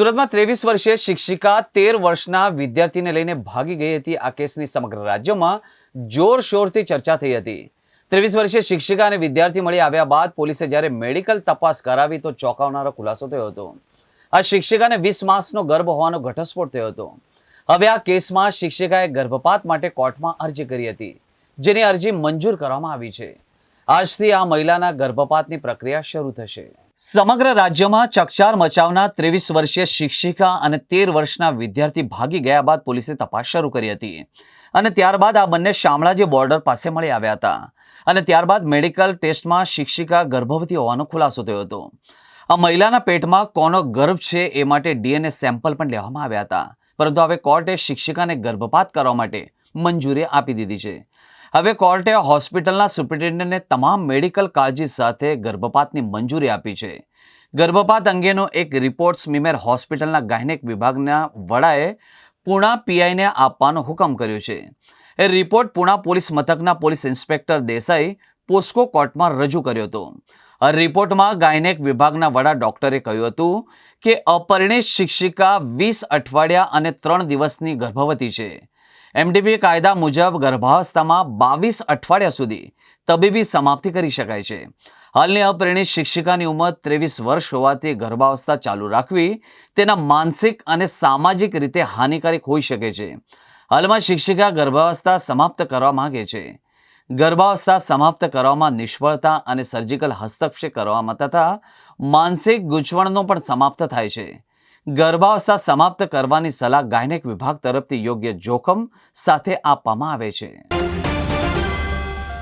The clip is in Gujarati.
સુરતમાં ત્રેવીસ વર્ષીય શિક્ષિકા તેર વર્ષના વિદ્યાર્થીને લઈને ભાગી ગઈ હતી આ કેસની સમગ્ર રાજ્યમાં જોરશોરથી ચર્ચા થઈ હતી. ત્રેવીસ વર્ષીય શિક્ષિકા અને વિદ્યાર્થી મળી આવ્યા બાદ પોલીસે જ્યારે મેડિકલ તપાસ કરાવી તો ચોંકાવનારો ખુલાસો થયો હતો. આ શિક્ષિકાને વીસ માસનો ગર્ભ હોવાનો ઘટસ્ફોટ થયો હતો. હવે આ કેસમાં શિક્ષિકાએ ગર્ભપાત માટે કોર્ટમાં અરજી કરી હતી, જેની અરજી મંજૂર કરવામાં આવી છે. આજથી આ મહિલાના ગર્ભપાતની પ્રક્રિયા શરૂ થશે. સમગ્ર રાજ્યમાં ચકચાર મચાવનાર ત્રેવીસ વર્ષીય શિક્ષિકા અને તેર વર્ષના વિદ્યાર્થી ભાગી ગયા બાદ પોલીસે તપાસ શરૂ કરી હતી. અને ત્યારબાદ આ બંને શામળાજી બોર્ડર પાસે મળી આવ્યા હતા. અને ત્યારબાદ મેડિકલ ટેસ્ટમાં શિક્ષિકા ગર્ભવતી હોવાનો ખુલાસો થયો હતો. આ મહિલાના પેટમાં કોનો ગર્ભ છે એ માટે ડીએનએ સેમ્પલ પણ લેવામાં આવ્યા હતા. પરંતુ હવે કોર્ટે શિક્ષિકાને ગર્ભપાત કરવા માટે મંજૂરી આપી દીધી છે. હવે કોર્ટે હોસ્પિટલના સુપ્રિન્ટેન્ડન્ટને તમામ મેડિકલ કાળજી સાથે ગર્ભપાતની મંજૂરી આપી છે. ગર્ભપાત અંગેનો એક રિપોર્ટ સ્મીમેર હોસ્પિટલના ગાયનેક વિભાગના વડાએ પૂણા પીઆઈને આપવાનો હુકમ કર્યો છે. એ રિપોર્ટ પુણા પોલીસ મથકના પોલીસ ઇન્સ્પેક્ટર દેસાઈ પોસ્કો કોર્ટમાં રજૂ કર્યો હતો. રિપોર્ટમાં ગાયનેક વિભાગના વડા ડોક્ટરે કહ્યું હતું કે અપરિણિત શિક્ષિકા વીસ અઠવાડિયા અને ત્રણ દિવસની ગર્ભવતી છે. એમડીબી કાયદા મુજબ ગર્ભાવસ્થામાં બાવીસ અઠવાડિયા સુધી તબીબી સમાપ્તિ કરી શકાય છે. હાલની અપરિણિત શિક્ષિકાની ઉંમર ત્રેવીસ વર્ષ હોવાથી ગર્ભાવસ્થા ચાલુ રાખવી તેના માનસિક અને સામાજિક રીતે હાનિકારક હોઈ શકે છે. હાલમાં શિક્ષિકા ગર્ભાવસ્થા સમાપ્ત કરવા માગે છે. ગર્ભાવસ્થા સમાપ્ત કરવામાં નિષ્ફળતા અને સર્જિકલ હસ્તક્ષેપ કરવામાં તથા માનસિક ગૂંચવણનો પણ સમાપ્ત થાય છે. ગર્ભાવસ્થા સમાપ્ત કરવાની સલાહ ગાયનેક વિભાગ તરફથી યોગ્ય જોખમ સાથે આપવામાં આવે છે.